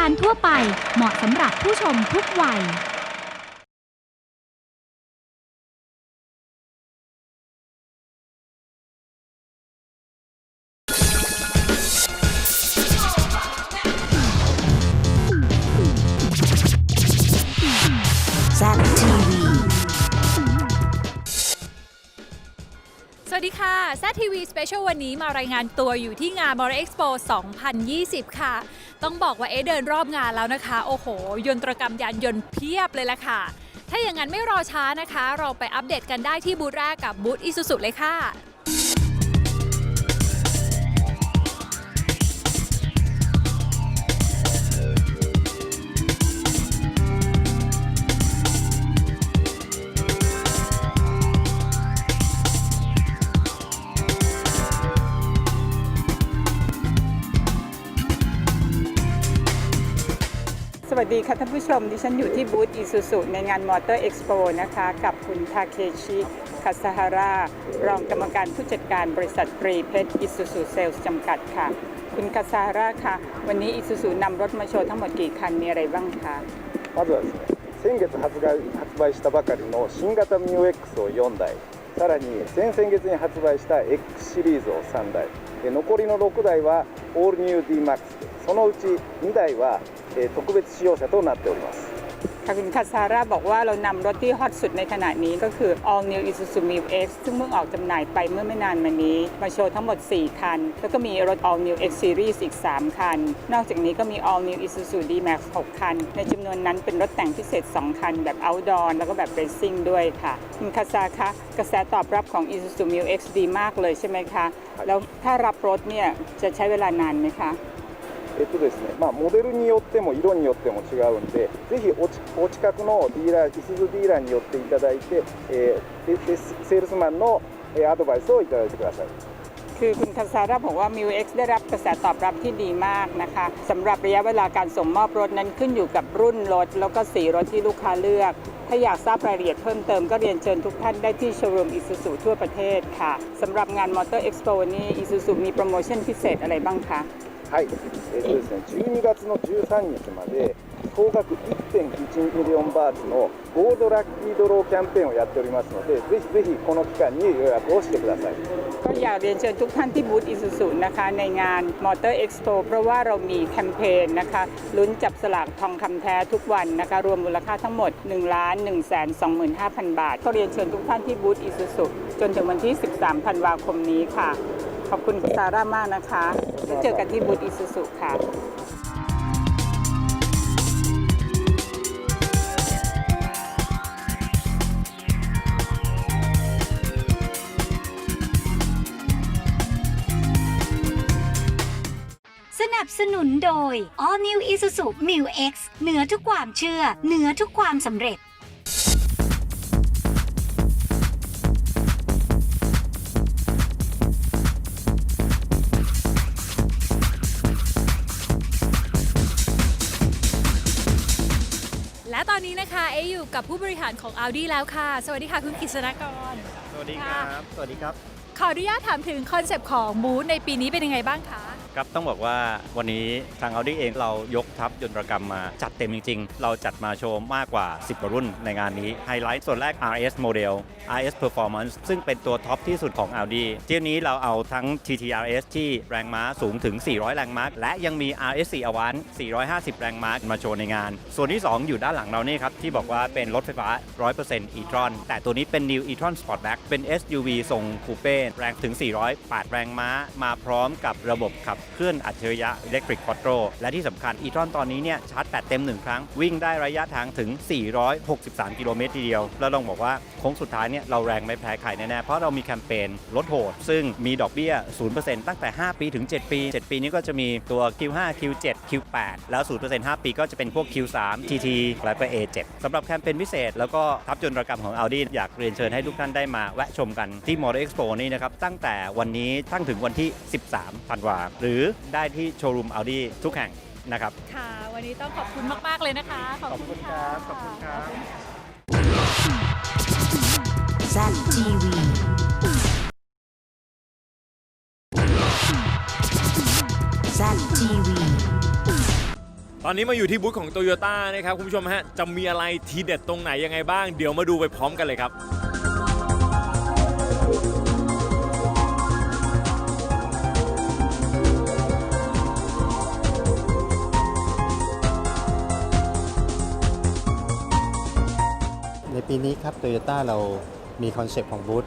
การทั่วไปเหมาะสำหรับผู้ชมทุกวัย Zap TV. สวัสดีค่ะ z TV Special วันนี้มารายงานตัวอยู่ที่งาน m o r e Expo 2020 ค่ะ ต้องบอกว่าเอ๊เดินรอบงานแล้วนะคะ โอ้โห ยนตรกรรมยานยนต์เพียบเลยละค่ะ ถ้าอย่างนั้นไม่รอช้านะคะ เราไปอัปเดตกันได้ที่บูธแรกกับบูธอิสุสุเลยค่ะ ค่ะท่านผู้ชม ดิฉันอยู่ที่บูธอีซูซูในงานมอเตอร์เอ็กซ์โปนะคะ กับคุณทาเคชิคาซาฮารารองกรรมการผู้จัดการบริษัทตรีเพชรอีซูซูเซลส์จำกัดค่ะ คุณคาซาฮาราค่ะ วันนี้อีซูซูนำรถมาโชว์ทั้งหมดกี่คันมีอะไรบ้างคะ まずはですね先月発売発売したばかりの新型 MIUX を4台さらに先々月に発売した X シリーズを3台で残りの6台はオールニュー DMAX そのうち2台は、えー 特別使用車となっております ค่ะคุณคาซาฮาราบอกว่าเรานำรถที่ฮอตสุดในขณะนี้ก็คือ All New Isuzu Mu X ซึ่งเพิ่งออกจำหน่ายไปเมื่อไม่นานมานี้ มาโชว์ทั้งหมด 4 คัน แล้วก็มีรถ All New X Series อีก 3 คัน นอกจากนี้ก็มี All New Isuzu D-Max 6 คัน ในจำนวนนั้นเป็นรถแต่งพิเศษ 2 คันแบบ Outdoor แล้วก็แบบ Racing ด้วยค่ะ คุณคาซาคะกระแสตอบรับของ Isuzu Mu X ดีมากเลยใช่ไหมคะ แล้วถ้ารับรถเนี่ยจะใช้เวลานานไหมคะ えっとですねまあ、モデルによっても色によっても違うんでぜひおちお近くのディーラーイスズディーラーに寄っていただいて、えーででセールスマンのえーアドバイスをいただいてください คือคุณคาซาร่าบอกว่า m u X ได้รับกระแสตอบรับที่ดีมากนะคะสำหรับระยะเวลาการส่งมอบรถนั้นขึ้นอยู่กับรุ่นรถ แล้วก็สีรถที่ลูกค้าเลือก ถ้าอยากทราบรายละเอียดเพิ่มเติมก็เรียนเชิญทุกท่านได้ที่โชว์รูมอิซูซูทั่วประเทศค่ะสำหรับงานมอเตอร์เอ็กซ์โปนี้อิซูซูมีโปรโมชั่นพิเศษอะไรบ้างคะ はい、えーとですね、12月の13日まで総額1.1ミリオンバーツのゴールドラッキードローキャンペーンをやっておりますのでぜひぜひこの期間に予約をしてください ก็อยากเรียนเชิญทุกท่านที่บูธอิซูซูนะคะในงานมอเตอร์เอ็กซ์โปเพราะว่าเรามีแคมเปญนะคะลุ้นจับสลากทองคำแท้ทุกวันนะคะ รวมมูลค่าทั้งหมด1ล้าน1แสน25,000 บาท ก็เรียนเชิญทุกท่านที่บูธอิซูซูจนถึงวันที่ 13 ธันวาคมนี้ค่ะ ขอบคุณคุณซาร่ามากนะคะ แล้วเจอกันที่บูธอิซูซูค่ะสนับสนุนโดย All New Isuzu Mu X เหนือทุกความเชื่อ เหนือทุกความสำเร็จ เอ๊ะอยู่กับผู้บริหารของ Audi แล้วค่ะ สวัสดีค่ะคุณกฤษณกร สวัสดีครับ สวัสดีครับ ขออนุญาตถามถึงคอนเซปต์ของบูธในปีนี้เป็นยังไงบ้างคะ ครับต้องบอกว่าวันนี้ทาง Audi เองเรายกทัพยนตรกรรมมาจัดเต็มจริง ๆ เราจัดมาโชว์มากกว่า 10กว่ารุ่นในงานนี้ ไฮไลท์ส่วนแรก RS Model RS Performance ซึ่งเป็นตัวท็อปที่สุดของ Audi เที่นี้เราเอาทั้ง TTRS ที่แรงม้าสูงถึง 400 แรงม้า และยังมี RS4 Avant 450 แรงม้ามาโชว์ในงาน ส่วนที่ 2 อยู่ด้านหลังเรานี่ครับ ที่บอกว่าเป็นรถไฟฟ้า 100% e-tron แต่ตัวนี้เป็น New e-tron Sportback เป็น SUV ทรงคูเป้แรงถึง 408 แรงม้า มาพร้อมกับระบบขับเคลื่อนอัจฉริยะ Electric Quattro และที่สำคัญ e-tron ตอนนี้เนี่ยชาร์จแบตเต็ม 1 ครั้ง วิ่งได้ระยะทางถึง 463 กิโลเมตรทีเดียว แล้วลองบอกว่าโค้งสุดท้ายเนี่ยเราแรงไม่แพ้ใครแน่ๆ เพราะเรามีแคมเปญลดโหด ซึ่งมีดอกเบี้ย 0%ตั้งแต่ 5 ปีถึง 7 ปี 7 ปีนี้ก็จะมีตัว Q5 Q7 Q8 แล้ว 0% 5 ปีก็จะเป็นพวก Q3 TT และก็ A7 สำหรับแคมเปญพิเศษ แล้วก็ทับยนตรกรรมของ Audi อยากเรียนเชิญให้ทุกท่านได้มาแวะชมกันที่ Motor Expo นี้นะครับตั้งแต่วันนี้ตั้งถึงวันที่ 13ธันวาหรือได้ที่โชว์รูม Audi ทุกแห่งนะครับ ค่ะ วันนี้ต้องขอบคุณมาก ๆ เลยนะคะ ขอบคุณค่ะขอบคุณครับ Zap TV. Zap TV. ตอนนี้มาอยู่ที่บูธของ t o y ยต้นะครับ คุณผู้ชมฮะ จะมีอะไรทีเด็ดตรงไหนยังไงบ้าง เดี๋ยวมาดูไปพร้อมกันเลยครับ ปีนี้ครับโตโยต้าเรามีคอนเซปต์ของบูธ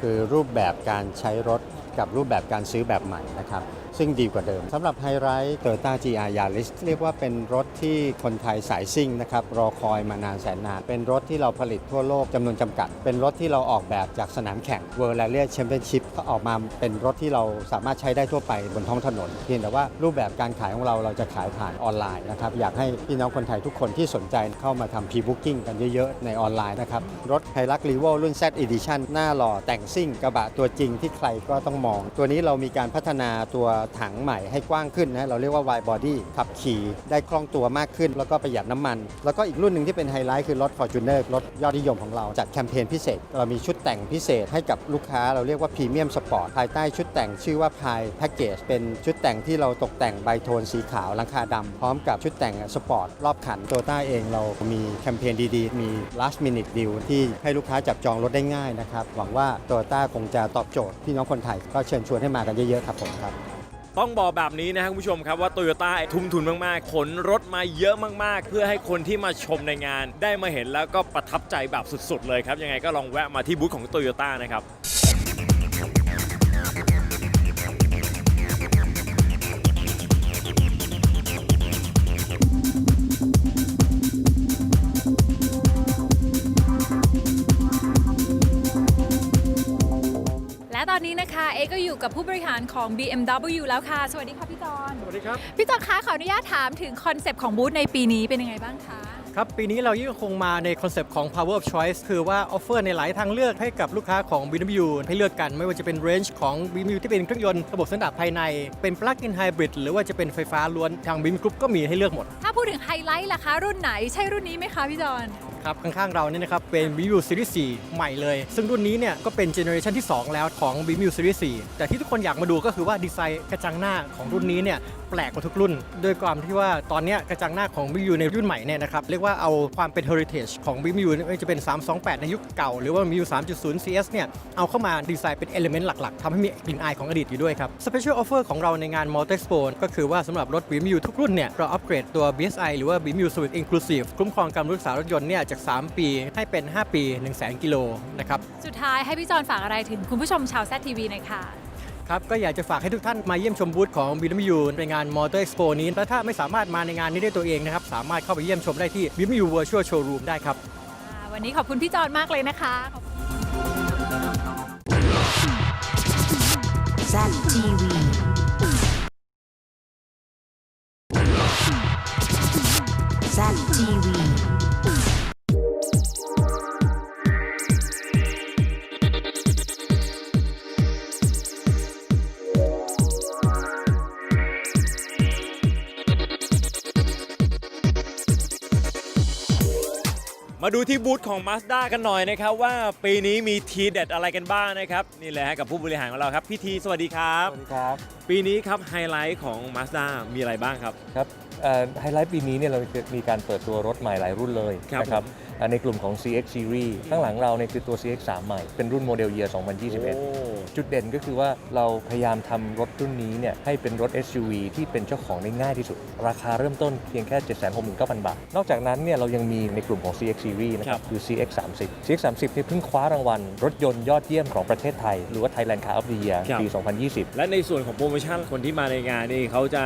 คือรูปแบบการใช้รถ กับรูปแบบการซื้อแบบใหม่นะครับซึ่งดีกว่าเดิมสำหรับไฮไรท์โตโยต้า GR Yaris เรียกว่าเป็นรถที่คนไทยสายซิ่งนะครับรอคอยมานานแสนนาน เป็นรถที่เราผลิตทั่วโลกจำนวนจำกัด เป็นรถที่เราออกแบบจากสนามแข่ง World Rally Championship ก็ออกมาเป็นรถที่เราสามารถใช้ได้ทั่วไปบนท้องถนน เพียงแต่ว่ารูปแบบการขายของเราเราจะขายผ่านออนไลน์นะครับอยากให้พี่น้องคนไทยทุกคนที่สนใจเข้ามาทำ Pre-Booking กันเยอะๆ ในออนไลน์นะครับรถไฮรักรีโวรุ่น Z Edition หน้าหล่อแต่งซิ่งกระบะตัวจริงที่ใครก็ต้องมอง ตัวนี้เรามีการพัฒนาตัวถังใหม่ให้กว้างขึ้นนะเราเรียกว่า wide body ขับขี่ได้คล่องตัวมากขึ้น แล้วก็ประหยัดน้ำมัน แล้วก็อีกรุ่นหนึ่งที่เป็นไฮไลท์คือรถ Fortuner รถยอดนิยมของเราจัดแคมเปญพิเศษ เรามีชุดแต่งพิเศษให้กับลูกค้าเราเรียกว่าพรีเมียมสปอร์ตภายใต้ชุดแต่งชื่อว่าพายแพ็กเกจเป็นชุดแต่งที่เราตกแต่งไบโทนสีขาวลังคาดำพร้อมกับชุดแต่งสปอร์ตรอบคันโตต้าเองเรามีแคมเปญดีๆ มี last minute deal ที่ให้ลูกค้าจับจองรถได้ง่ายนะครับหวังว่าโตต้าคงจะตอบโจทย์พี่น้องคนไทยก็เชิญชวนให้มากันเยอะๆครับผมครับต้องบอกแบบนี้นะครับคุณผู้ชมครับว่าโตโยต้าทุ่มทุนมากๆ ขนรถมาเยอะมากๆ เพื่อให้คนที่มาชมในงาน ได้มาเห็นแล้วก็ประทับใจแบบสุดๆ เลยครับ ยังไงก็ลองแวะมาที่บูธของโตโยต้านะครับ อก็อยู่กับผู้บริหารของ BMW แล้วค่ะ สวัสดีค่ะพี่จอนสวัสดีครับ พี่จอนคะขออนุญาตถามถึงคอนเซปต์ของบูธในปีนี้เป็นยังไงบ้างคะครับ ปีนี้เรายังคงมาในคอนเซปต์ของ power of choice คือว่าออฟเฟอร์ในหลายทางเลือกให้กับลูกค้าของ BMW ให้เลือกกัน ไม่ว่าจะเป็นเรนจ์ของ BMW ที่เป็นเครื่องยนต์ระบบสันดาปภายใน เป็น plug-in hybrid หรือว่าจะเป็นไฟฟ้าล้วนทาง BMW Group ก็มีให้เลือกหมด ถ้าพูดถึงไฮไลท์ล่ะคะ รุ่นไหนใช่รุ่นนี้ไหมคะพี่จอน ครับข้างๆเราเนี่ยนะครับเป็น BMW Series 4 ใหม่เลย ซึ่งรุ่นนี้เนี่ยก็เป็นเจเนอเรชันที่ 2 แล้วของ BMW Series 4 แต่ที่ทุกคนอยากมาดูก็คือว่าดีไซน์กระจังหน้าของรุ่นนี้เนี่ยแปลกกว่าทุกรุ่นโดยความที่ว่าตอนนี้กระจังหน้าของ BMW ในรุ่นใหม่เนี่ยนะครับเรียกว่าเอาความเป็น heritage ของ BMW ไม่ว่าจะเป็น 328 ในยุคเก่า หรือว่า BMW 3.0 CS เนี่ยเอาเข้ามาดีไซน์เป็น element หลักๆทำให้มีกลิ่นอายของอดีตอยู่ด้วยครับ Special Offer ของเราในงาน Motor Expo ก็คือว่าสำหรับรถ BMW ทุกรุ่นเนี่ยเราอัปเกรดตัว BSI หรือว่า BMW Civic Inclusive คุ้มครองการรักษารถยนต์เนี่ยจาก 3 ปีให้เป็น 5 ปี 1 0 0 0 0 0กิโลนะครับ สุดท้ายให้พี่จอนฝากอะไรถึงคุณผู้ชมชาวแซทีวีหน่อยค่ะ ครับ ก็อยากจะฝากให้ทุกท่านมาเยี่ยมชมบูธของ BMW ในงาน Motor Expo นี้และถ้าไม่สามารถมาในงานนี้ได้ตัวเองนะครับ สามารถเข้าไปเยี่ยมชมได้ที่ BMW Virtual Showroom ได้ครับอ่าวันนี้ขอบคุณพี่จอนมากเลยนะคะขอบคุ มาดูที่บูธของ Mazda กันหน่อยนะครับ ว่าปีนี้มีทีเด็ดอะไรกันบ้างนะครับ นี่เลยฮะกับผู้บริหารของเราครับ พี่ทีสวัสดีครับ สวัสดีครับปีนี้ครับไฮไลท์ของ Mazda มีอะไรบ้างครับ ครับไฮไลท์ปีนี้เนี่ยเราจะมีการเปิดตัวรถใหม่หลายรุ่นเลยครับ นะครับผมอ่า ในกลุ่มของ CX Series ข้างหลังเราเนี่ยคือตัว CX 3 ใหม่ เป็นรุ่นโมเดลเยียร์โอ้2021 จุดเด่นก็คือว่าเราพยายามทำรถรุ่นนี้เนี่ยให้เป็นรถ SUV ที่เป็นเจ้าของได้ง่ายที่สุด ราคาเริ่มต้นเพียงแค่ 769,000 บาท นอกจากนั้นเนี่ยเรายังมีในกลุ่มของ CX Series นะครับคือ CX 30 CX 30เนี่ยเพิ่งคว้ารางวัล รถยนต์ยอดเยี่ยมของประเทศไทย หรือว่า Thailand Car of the Year ครับปี 2020 และในส่วนของโปรโมชั่นคนที่มาในงานนี่เขาจะ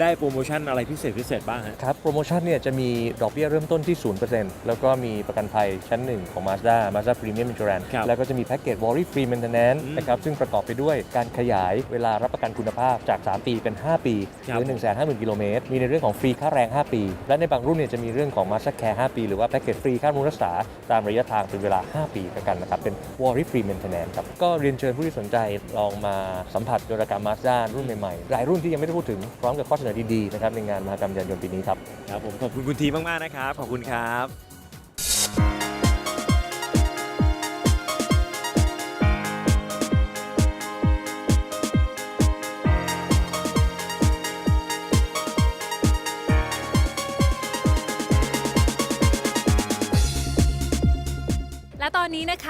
ได้โปรโมชั่นอะไรพิเศษพิเศษบ้างฮะครับโปรโมชั่นเนี่ยจะมีดอกเบี้ยเริ่มต้นที่ 0%แล้วก็มีประกันภัยชั้นหนึ่งของ Mazda Mazda Premium Insurance ครับแล้วก็จะมีแพ็กเกจ Worry Free Maintenance อืมนะครับซึ่งประกอบไปด้วยการขยายเวลารับประกันคุณภาพจาก 3 ปีเป็น 5 ปีครัหบรือ 150,000 กิโลเมตร มีในเรื่องของฟรีค่าแรง 5 ปี และในบางรุ่นเนี่ยจะมีเรื่องของ Mazda Care 5 ปี หรือว่าแพ็กเกจฟรีค่าบำรุงรักษาตามระยะทางเป็นเวลา 5 ปีประกันนะครับเป็น Worry Free Maintenance ครับก็เรียนเชิญผู้ที่สนใจลองมาสัมผัสโดยรกรรม Mazda รุ่นใหม่ๆหลายรุ่นที่ยังไม่ได้พูดถึงพร้อมกับข้อเสนอดีๆนะครับในงานมหกรรมยานยนต์ปีนี้ครับ ครับผมขอบคุณคุณทีมาก ๆ นะครับ ขอบคุณครับ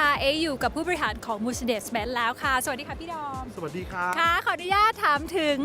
ค่ะเอะอยู่กับผู้บริหารของ Mercedes-Benz แล้วค่ะ สวัสดีค่ะพี่ดอม สวัสดีครับ ค่ะ ขออนุญาตถามถึง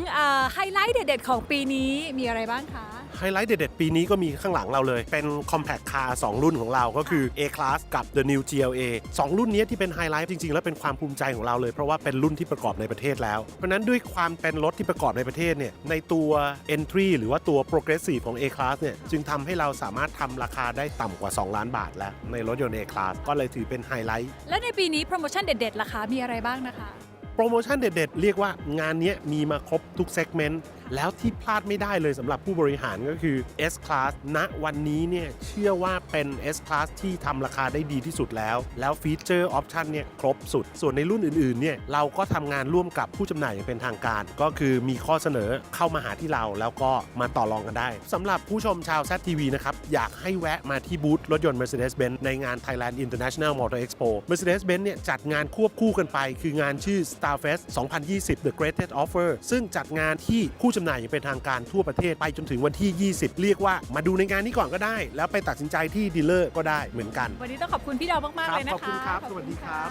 ไฮไลท์เด็ดๆ ของปีนี้มีอะไรบ้างคะ ไฮไลท์เด็ดๆ ปีนี้ก็มีข้างหลังเราเลย เป็น Compact Car 2 รุ่นของเราก็คือ A Class กับ The New GLA 2 รุ่นนี้ที่เป็นไฮไลท์จริงๆ แล้วเป็นความภูมิใจของเราเลย เพราะว่าเป็นรุ่นที่ประกอบในประเทศแล้ว เพราะฉะนั้นด้วยความเป็นรถที่ประกอบในประเทศเนี่ยในตัว Entry หรือว่าตัว Progressive ของ A Class เนี่ยจึงทำให้เราสามารถทำราคาได้ต่ำกว่า 2 ล้านบาทแล้วในรถยนต์ A Class ก็เลยถือเป็นไฮไลท์และในปีนี้โปรโมชั่นเด็ดๆล่ะคะมีอะไรบ้างนะคะโปรโมชั่นเด็ดๆ เรียกว่างานเนี้ยมีมาครบทุกเซกเมนต์ แล้วที่พลาดไม่ได้เลยสำหรับผู้บริหารก็คือ S Class ณวันนี้เนี่ยเชื่อว่าเป็น S Class ที่ทำราคาได้ดีที่สุดแล้ว แล้วฟีเจอร์ออปชันเนี่ยครบสุด ส่วนในรุ่นอื่นๆเนี่ยเราก็ทำงานร่วมกับผู้จำหน่ายอย่างเป็นทางการ ก็คือมีข้อเสนอเข้ามาหาที่เราแล้วก็มาต่อรองกันได้สำหรับผู้ชมชาว ZTV นะครับ อยากให้แวะมาที่บูธรถยนต์ Mercedes-Benz ในงาน Thailand International Motor Expo Mercedes-Benz เนี่ยจัดงานควบคู่กันไป คืองานชื่อ Starfest 2020 The Greatest Offer ซึ่งจัดงานที่ผู้จำหน่ายอย่างเป็นทางการทั่วประเทศไปจนถึงวันที่ 20 เรียกว่ามาดูในงานนี้ก่อนก็ได้ แล้วไปตัดสินใจที่ดีลเลอร์ก็ได้เหมือนกัน วันนี้ต้องขอบคุณพี่ดอมมาก ๆ เลยนะคะ ขอบคุณครับ สวัสดีครับ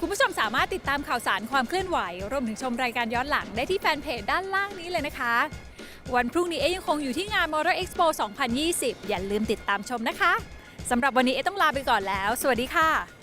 คุณผู้ชมสามารถติดตามข่าวสารความเคลื่อนไหว รวมถึงชมรายการย้อนหลังได้ที่แฟนเพจด้านล่างนี้เลยนะคะ วันพรุ่งนี้เอะยังคงอยู่ที่งาน Motor Expo 2020 อย่าลืมติดตามชมนะคะสำหรับวันนี้เอะต้องลาไปก่อนแล้ว สวัสดีค่ะ